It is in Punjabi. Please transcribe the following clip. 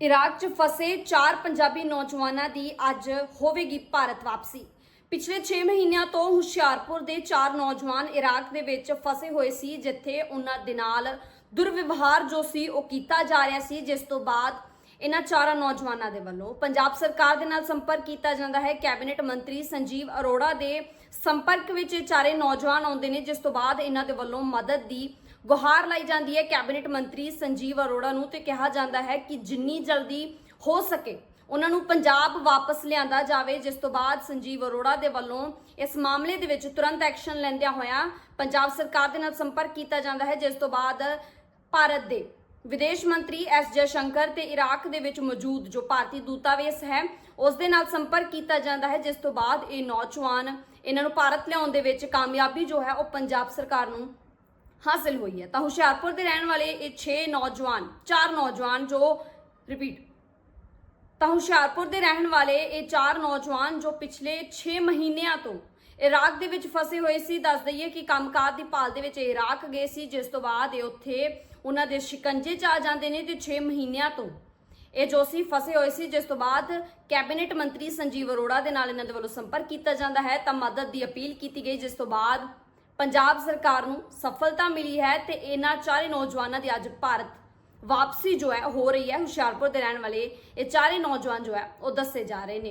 ਇਰਾਕ 'ਚ ਫਸੇ ਚਾਰ ਪੰਜਾਬੀ ਨੌਜਵਾਨਾਂ ਦੀ ਅੱਜ ਹੋਵੇਗੀ ਭਾਰਤ ਵਾਪਸੀ। ਪਿਛਲੇ 6 ਮਹੀਨਿਆਂ ਤੋਂ ਹੁਸ਼ਿਆਰਪੁਰ ਦੇ ਚਾਰ ਨੌਜਵਾਨ ਇਰਾਕ ਦੇ ਵਿੱਚ ਫਸੇ ਹੋਏ ਸੀ, ਜਿੱਥੇ ਉਹਨਾਂ ਦੇ ਨਾਲ ਦੁਰਵਿਵਹਾਰ ਜੋ ਸੀ, ਉਹ ਕੀਤਾ ਜਾ ਰਿਹਾ ਸੀ, ਜਿਸ ਤੋਂ ਬਾਅਦ ਇਹਨਾਂ ਚਾਰਾਂ ਨੌਜਵਾਨਾਂ ਦੇ ਵੱਲੋਂ ਪੰਜਾਬ ਸਰਕਾਰ ਦੇ ਨਾਲ ਸੰਪਰਕ ਕੀਤਾ ਜਾਂਦਾ ਹੈ। ਕੈਬਨਿਟ ਮੰਤਰੀ ਸੰਜੀਵ ਅਰੋੜਾ ਦੇ ਸੰਪਰਕ ਵਿੱਚ ਇਹ ਚਾਰੇ ਨੌਜਵਾਨ ਆਉਂਦੇ ਨੇ, ਜਿਸ ਤੋਂ ਬਾਅਦ ਇਹਨਾਂ ਦੇ ਵੱਲੋਂ ਮਦਦ ਦੀ ਗੁਹਾਰ ਲਾਈ ਜਾਂਦੀ ਹੈ। ਕੈਬਨਿਟ ਮੰਤਰੀ ਸੰਜੀਵ ਅਰੋੜਾ ਨੂੰ ਤੇ ਕਿਹਾ ਜਾਂਦਾ ਹੈ ਕਿ ਜਿੰਨੀ ਜਲਦੀ ਹੋ ਸਕੇ ਉਹਨਾਂ ਨੂੰ ਪੰਜਾਬ ਵਾਪਸ ਲਿਆਂਦਾ ਜਾਵੇ, ਜਿਸ ਤੋਂ ਬਾਅਦ ਸੰਜੀਵ ਅਰੋੜਾ ਦੇ ਵੱਲੋਂ ਇਸ ਮਾਮਲੇ ਦੇ ਵਿੱਚ ਤੁਰੰਤ ਐਕਸ਼ਨ ਲੈਂਦਿਆਂ ਹੋਇਆਂ ਪੰਜਾਬ ਸਰਕਾਰ ਦੇ ਨਾਲ ਸੰਪਰਕ ਕੀਤਾ ਜਾਂਦਾ ਹੈ, ਜਿਸ ਤੋਂ ਬਾਅਦ ਭਾਰਤ ਦੇ ਵਿਦੇਸ਼ ਮੰਤਰੀ ਐਸ ਜੈ ਸ਼ੰਕਰ ਤੇ ਇਰਾਕ ਦੇ ਵਿੱਚ ਮੌਜੂਦ ਜੋ ਭਾਰਤੀ ਦੂਤਾਵੇਸ ਹੈ, ਉਸ ਦੇ ਨਾਲ ਸੰਪਰਕ ਕੀਤਾ ਜਾਂਦਾ ਹੈ, ਜਿਸ ਤੋਂ ਬਾਅਦ ਇਹ ਨੌਜਵਾਨ ਇਹਨਾਂ ਨੂੰ ਭਾਰਤ ਲਿਆਉਣ ਦੇ ਵਿੱਚ ਕਾਮਯਾਬੀ ਜੋ ਹੈ, ਉਹ ਪੰਜਾਬ ਸਰਕਾਰ ਨੂੰ ਹਾਸਲ ਹੋਈ ਹੈ। ਤਾਂ ਹੁਸ਼ਿਆਰਪੁਰ ਦੇ ਰਹਿਣ ਵਾਲੇ ਇਹ 6 ਨੌਜਵਾਨ, ਚਾਰ ਨੌਜਵਾਨ ਜੋ ਰਿਪੀਟ ਤਾਂ ਹੁਸ਼ਿਆਰਪੁਰ ਦੇ ਰਹਿਣ ਵਾਲੇ ਇਹ ਚਾਰ ਨੌਜਵਾਨ ਜੋ ਪਿਛਲੇ 6 ਮਹੀਨਿਆਂ ਤੋਂ ਇਰਾਕ ਦੇ ਵਿੱਚ ਫਸੇ ਹੋਏ ਸੀ। ਦੱਸ ਦਈਏ ਕਿ ਕੰਮਕਾਰ ਦੀ ਭਾਲ ਦੇ ਵਿੱਚ ਇਹ ਇਰਾਕ ਗਏ ਸੀ। ਜਿਸ ਤੋਂ ਬਾਅਦ ਇਹ ਉੱਥੇ ਉਹਨਾਂ ਦੇ ਸ਼ਿਕੰਜੇ ਚ ਆ ਜਾਂਦੇ ਨੇ ਤੇ 6 ਮਹੀਨਿਆਂ ਤੋਂ ਇਹ ਜੋ ਸੀ ਫਸੇ ਹੋਏ ਸੀ। ਜਿਸ ਤੋਂ ਬਾਅਦ ਕੈਬਨਿਟ ਮੰਤਰੀ ਸੰਜੀਵ ਅਰੋੜਾ ਦੇ ਨਾਲ ਇਹਨਾਂ ਦੇ ਵੱਲੋਂ ਸੰਪਰਕ ਕੀਤਾ ਜਾਂਦਾ ਹੈ। ਤਾਂ ਮਦਦ ਦੀ ਅਪੀਲ ਕੀਤੀ ਗਈ, ਜਿਸ ਤੋਂ ਬਾਅਦ ਪੰਜਾਬ ਸਰਕਾਰ ਨੂੰ ਸਫਲਤਾ ਮਿਲੀ ਹੈ ਤੇ ਇਹਨਾਂ ਚਾਰੇ ਨੌਜਵਾਨਾਂ ਦੀ ਅੱਜ ਭਾਰਤ ਵਾਪਸੀ ਜੋ ਹੈ ਹੋ ਰਹੀ ਹੈ। ਹੁਸ਼ਿਆਰਪੁਰ ਦੇ ਰਹਿਣ ਵਾਲੇ ਇਹ ਚਾਰੇ ਨੌਜਵਾਨ ਜੋ ਹੈ, ਉਹ ਦੱਸੇ ਜਾ ਰਹੇ ਨੇ।